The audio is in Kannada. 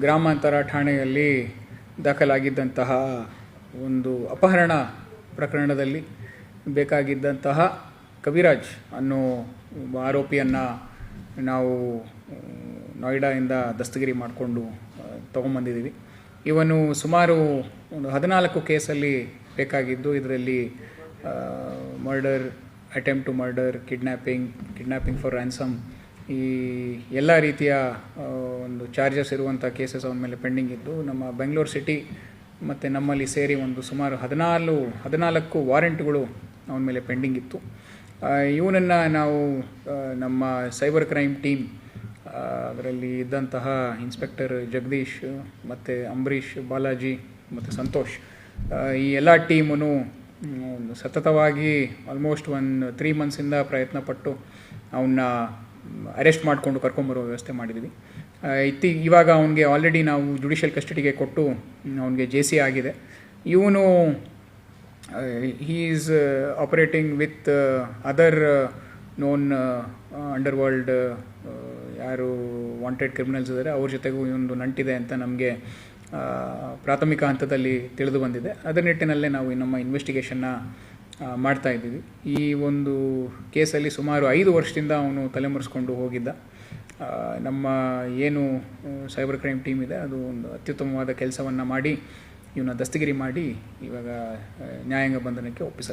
ಗ್ರಾಮಾಂತರ ಠಾಣೆಯಲ್ಲಿ ದಾಖಲಾಗಿದ್ದಂತಹ ಒಂದು ಅಪಹರಣ ಪ್ರಕರಣದಲ್ಲಿ ಬೇಕಾಗಿದ್ದಂತಹ ಕವಿರಾಜ್ ಅನ್ನೋ ಆರೋಪಿಯನ್ನು ನಾವು ನೋಯ್ಡಾಯಿಂದ ದಸ್ತಗಿರಿ ಮಾಡಿಕೊಂಡು ತೊಗೊಂಬಂದಿದ್ದೀವಿ. ಇವನು ಸುಮಾರು ಒಂದು ಹದಿನಾಲ್ಕು ಕೇಸಲ್ಲಿ ಬೇಕಾಗಿದ್ದು, ಇದರಲ್ಲಿ murder, attempt to murder kidnapping kidnapping for ransom ಈ ಎಲ್ಲ ರೀತಿಯ ಒಂದು ಚಾರ್ಜಸ್ ಇರುವಂಥ ಕೇಸಸ್ ಅವನ ಮೇಲೆ ಪೆಂಡಿಂಗ್ ಇದ್ದು, ನಮ್ಮ ಬೆಂಗಳೂರು ಸಿಟಿ ಮತ್ತು ನಮ್ಮಲ್ಲಿ ಸೇರಿ ಒಂದು ಸುಮಾರು ಹದಿನಾಲು ಹದಿನಾಲ್ಕು ವಾರೆಂಟ್ಗಳು ಅವನ ಮೇಲೆ ಪೆಂಡಿಂಗ್ ಇತ್ತು. ಇವನನ್ನು ನಾವು ನಮ್ಮ ಸೈಬರ್ ಕ್ರೈಮ್ ಟೀಮ್ ಅದರಲ್ಲಿ ಇದ್ದಂತಹ ಇನ್ಸ್ಪೆಕ್ಟರ್ ಜಗದೀಶ್ ಮತ್ತು ಅಂಬರೀಷ್ ಬಾಲಾಜಿ ಮತ್ತು ಸಂತೋಷ್ ಈ ಎಲ್ಲ ಟೀಮನು ಸತತವಾಗಿ ಆಲ್ಮೋಸ್ಟ್ ಒಂದು ತ್ರೀ ಮಂತ್ಸಿಂದ ಪ್ರಯತ್ನಪಟ್ಟು ಅವನ್ನ ಅರೆಸ್ಟ್ ಮಾಡಿಕೊಂಡು ಕರ್ಕೊಂಬರೋ ವ್ಯವಸ್ಥೆ ಮಾಡಿದ್ವಿ ಇತ್ತಿ, ಇವಾಗ ಅವನಿಗೆ ಆಲ್ರೆಡಿ ನಾವು ಜುಡಿಷಿಯಲ್ ಕಸ್ಟಡಿಗೆ ಕೊಟ್ಟು ಅವನಿಗೆ ಜೆ ಸಿ ಆಗಿದೆ. ಇವನು is operating with other known under world ಯಾರು ವಾಂಟೆಡ್ ಕ್ರಿಮಿನಲ್ಸ್ ಇದ್ದಾರೆ ಅವ್ರ ಜೊತೆಗೂ ಇವೊಂದು ನಂಟಿದೆ ಅಂತ ನಮಗೆ ಪ್ರಾಥಮಿಕ ಹಂತದಲ್ಲಿ ತಿಳಿದು ಬಂದಿದೆ. ಅದರ ನಿಟ್ಟಿನಲ್ಲೇ ನಾವು ನಮ್ಮ ಇನ್ವೆಸ್ಟಿಗೇಷನ್ನ ಮಾಡ್ತಾ ಇದ್ದೀವಿ. ಈ ಒಂದು ಕೇಸಲ್ಲಿ ಸುಮಾರು ಐದು ವರ್ಷದಿಂದ ಅವನು ತಲೆಮರೆಸ್ಕೊಂಡು ಹೋಗಿದ್ದ. ನಮ್ಮ ಏನು ಸೈಬರ್ ಕ್ರೈಮ್ ಟೀಮ್ ಇದೆ, ಅದು ಒಂದು ಅತ್ಯುತ್ತಮವಾದ ಕೆಲಸವನ್ನು ಮಾಡಿ, ಇವನ್ನ ದಸ್ತಗಿರಿ ಮಾಡಿ, ಇವಾಗ ನ್ಯಾಯಾಂಗ ಬಂಧನಕ್ಕೆ ಒಪ್ಪಿಸಲಾಗಿದೆ.